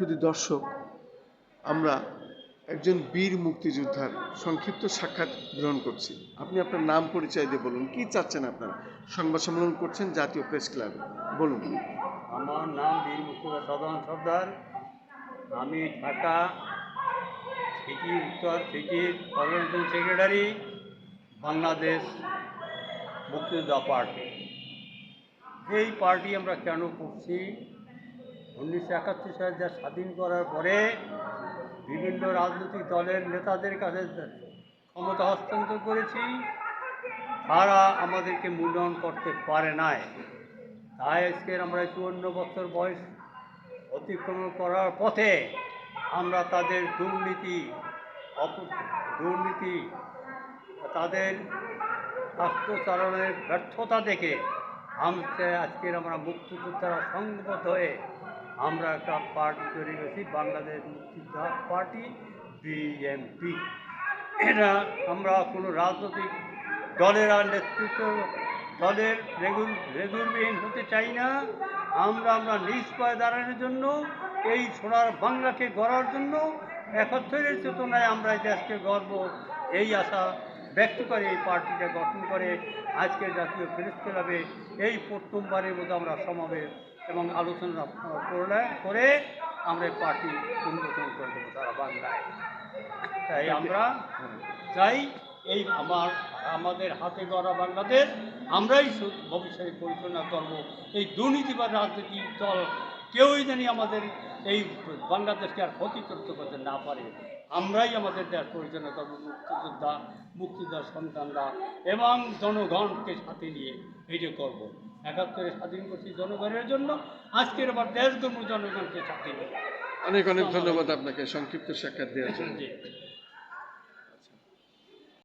শুধু দর্শক, আমরা একজন বীর মুক্তিযোদ্ধার সংক্ষিপ্ত সাক্ষাৎ গ্রহণ করছি। আপনি আপনার নাম পরিচয় দিয়ে বলুন, কি চাচ্ছেন আপনারা? সংবাদ সম্মেলন করছেন জাতীয় প্রেস ক্লাবে। বলুন। আমার নাম বীর মুক্তিযোদ্ধা সদন সর্দার। আমি ঢাকা সিটি উত্তর সিটির সেক্রেটারি, বাংলাদেশ মুক্তিযোদ্ধা পার্টি। এই পার্টি আমরা কেন করছি? উনিশশো একাত্তর সালে দেশ স্বাধীন করার পরে বিভিন্ন রাজনৈতিক দলের নেতাদের কাছে ক্ষমতা হস্তান্তর করেছি, তারা আমাদেরকে মূল্যায়ন করতে পারে নাই। তাই আজকের আমরা চুয়ান্ন বছর বয়স অতিক্রম করার পথে আমরা তাদের দুর্নীতি অপ, দুর্নীতি তাদের রাষ্ট্রচালনের ব্যর্থতা দেখে আমরা আজকের আমরা মুক্তিযোদ্ধারা সংগত হয়ে আমরা একটা পার্টি তৈরি করেছি, বাংলাদেশ মুক্তিযোদ্ধা পার্টি বিএমপি এটা আমরা কোনো রাজনৈতিক দলের আর নেতৃত্ব, দলের রেগুল, রেগুলবিহীন হতে চাই না। আমরা আমরা নিজ পায়ে দাঁড়ানোর জন্য, এই সোনার বাংলাকে গড়ার জন্য একত্রের চেতনায় আমরা এই দেশকে গর্ব এই আশা ব্যক্ত করে এই পার্টিটা গঠন করে আজকে জাতীয় প্রেস ক্লাবে এই প্রথমবারের মতো আমরা সমাবেশ এবং আলোচনা করে আমরা পার্টি উন্মোচন করে দেবো তারা বাংলায়। তাই আমরা চাই এই আমার, আমাদের হাতে গড়া বাংলাদেশ, আমরাই ভবিষ্যতে পরিচালনা করব। এই দুর্নীতিবাদ রাজনৈতিক দল কেউই জানি আমাদের এই বাংলাদেশকে আর ক্ষতিগ্রস্ত করতে না পারে। আমরাই আমাদের দেশ পরিচালনা করব মুক্তিযোদ্ধা মুক্তিযোদ্ধার সন্তানরা এবং জনগণকে সাথে নিয়ে এইটা করব। একাত্তরে স্বাধীন করছি জনগণের জন্য আজকের আবার দেশ জনগণকে সাথে নিয়ে। অনেক অনেক ধন্যবাদ আপনাকে। সংক্ষিপ্ত সাক্ষাৎ দেওয়ার জন্য।